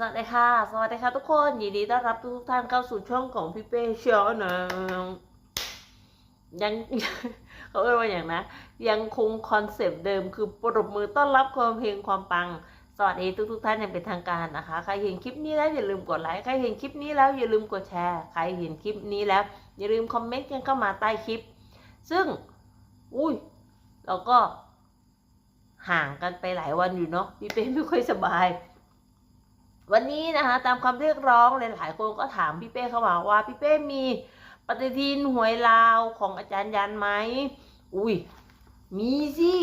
สวัสดีค่ะ สวัสดีค่ะทุกคน ยินดีต้อนรับทุกท่านเข้าสู่ช่องของพี่เป้เชียวนะยังเขาเรียกว่าอย่างนะ ยังคงคอนเซปต์เดิมคือปรบมือต้อนรับความเพลงความปัง สวัสดีทุกทุกท่านอย่างเป็นทางการนะคะ ใครเห็นคลิปนี้แล้วอย่าลืมกดไลค์ ใครเห็นคลิปนี้แล้วอย่าลืมกดแชร์ ใครเห็นคลิปนี้แล้ว อย่าลืมคอมเมนต์กันเข้ามาใต้คลิป ซึ่ง อุ้ยเราก็ห่างกันไปหลายวันอยู่เนาะพี่เป้ไม่ค่อยสบาย วันนี้นะคะตามคำเรียกร้องหลายๆคนก็ถามพี่เป้เข้ามาว่าพี่เป้มีปฏิทินหวยลาวของอาจารย์ยันไหมอุ้ยมีสิ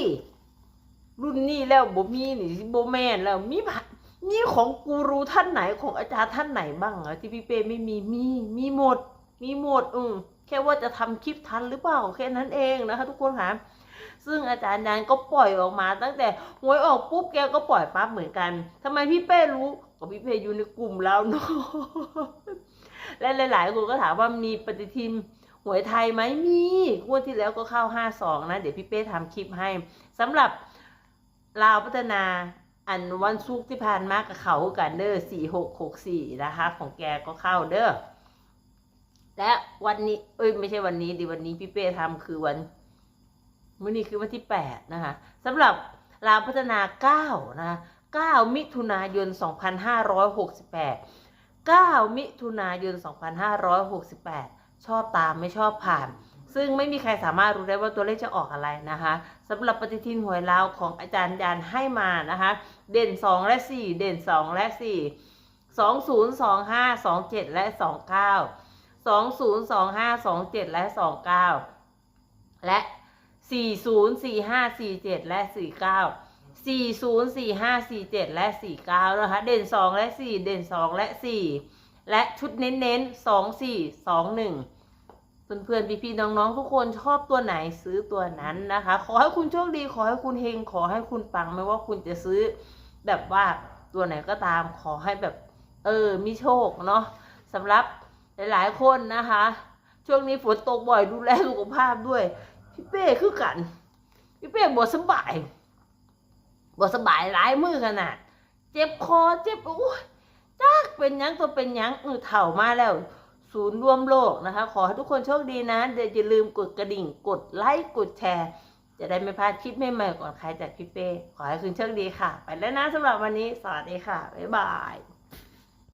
รุ่นนี้แล้วบ่มีนี่สิบ่แม่นแล้วมีผมีของกูรูท่านไหนของอาจารย์ท่านไหนบ้างอะที่พี่เป้ไม่มีมีมีหมด มีหมดอืมแค่ว่าจะทำคลิปทันหรือเปล่าแค่นั้นเองนะคะ ทุกคนค่ะซึ่งอาจารย์ยันก็ปล่อยออกมา ตั้งแต่หวยออกปุ๊บแกก็ปล่อยปั๊บเหมือนกันทำไมพี่เป้รู้ พี่เป้อยู่ในกลุ่มแล้วเนาะและหลาย ๆ คนก็ถามว่ามีปฏิทินหวยไทยไหมมีงวดที่แล้วก็เข้าห้าสองนะ เดี๋ยวพี่เป้ทำคลิปให้สำหรับลาวพัฒนาอันวันศุกร์ที่ผ่านมากับเขากันเด้อสี่หกหกสี่นะคะ ของแกก็เข้าเด้อและวันนี้ เอ้ยไม่ใช่วันนี้ดิวันนี้พี่เป้ทำคือวันมื่อนี้คือวันที่แปดนะคะสำหรับลาวพัฒนาเก้านะคะ เก้ามิถุนายนสองพันห้าร้อยหกสิบแปดเก้ามิถุนายนสองพันห้าร้อยหกสิบแปดชอบตามไม่ชอบผ่าน ซึ่งไม่มีใครสามารถรู้ได้ว่าตัวเลขจะออกอะไรนะคะสำหรับปฏิทินหวยลาวของอาจารย์ยานให้มานะคะ เด่นสองและสี่เด่นสองและสี่สองศูนย์สองห้าสองเจ็ดและสองเก้าสองศูนย์สองห้าสองเจ็ดและสองเก้าและสี่ศูนย์สี่ห้าสี่เจ็ดและสี่เก้า สี่ศูนย์สี่ห้าสี่เจ็ดและสี่เก้านะคะ เด่นสองและสี่เด่นสองและสี่และชุดเน้นๆสองสี่สองหนึ่งเพื่อนๆพี่ๆน้องๆทุกคนชอบตัวไหนซื้อตัวนั้นนะคะ ขอให้คุณโชคดีขอให้คุณเฮงขอให้คุณปังไม่ว่าคุณจะซื้อแบบว่าตัวไหนก็ตามขอให้แบบ เออมีโชคเนาะสำหรับหลายๆคนนะคะ ช่วงนี้ฝนตกบ่อยดูแลสุขภาพด้วย พี่เป้คือกัน พี่เป้บ่สบาย บ่สบายหลายมือขนาด เจ็บคอเจ็บโอ้ยจักเป็นยังตัวเป็นยังเออเถ่ามาแล้ว ศูนย์รวมโลกนะคะ ขอให้ทุกคนโชคดีนะเดี๋ยวอย่าลืมกดกระดิ่ง กดไลค์กดแชร์ จะได้ไม่พลาดคลิปใหม่ๆก่อนใครจากพี่เป้ขอให้คุณโชคดีค่ะ ไปแล้วนะสำหรับวันนี้สวัสดีค่ะบ๊ายบาย